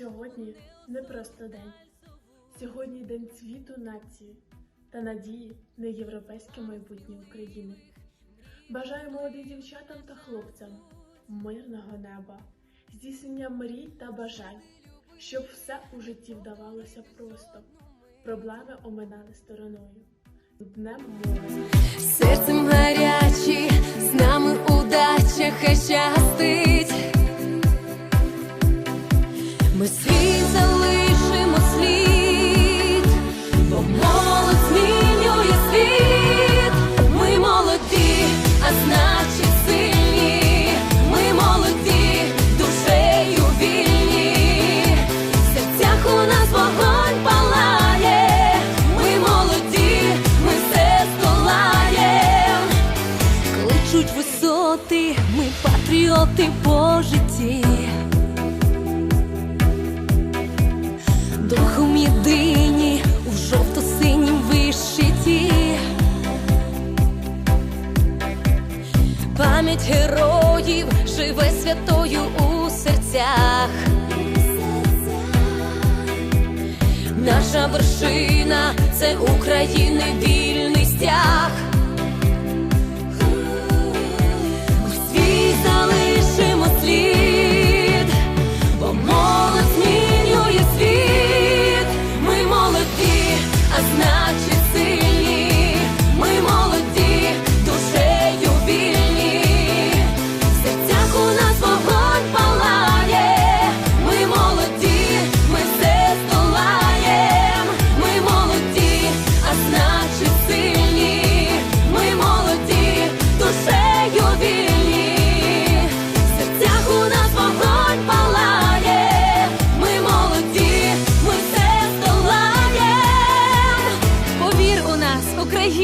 Сьогодні не просто день. Сьогодні день цвіту нації та надії на європейське майбутнє України. Бажаю молодим дівчатам та хлопцям мирного неба, здійснення мрій та бажань, щоб все у житті вдавалося просто, проблеми оминали стороною. Днем молоді! Серцем гарячі, Ми світ залишимо слід, бо молодь змінює світ. Ми молоді, а значить сильні. Ми молоді, душею вільні. В серцях у нас вогонь палає. Ми молоді, ми все здолаєм. Кличуть висоти, ми патріоти по житті. Пам'ять героїв живе святою у серцях. Наша вершина це України вільний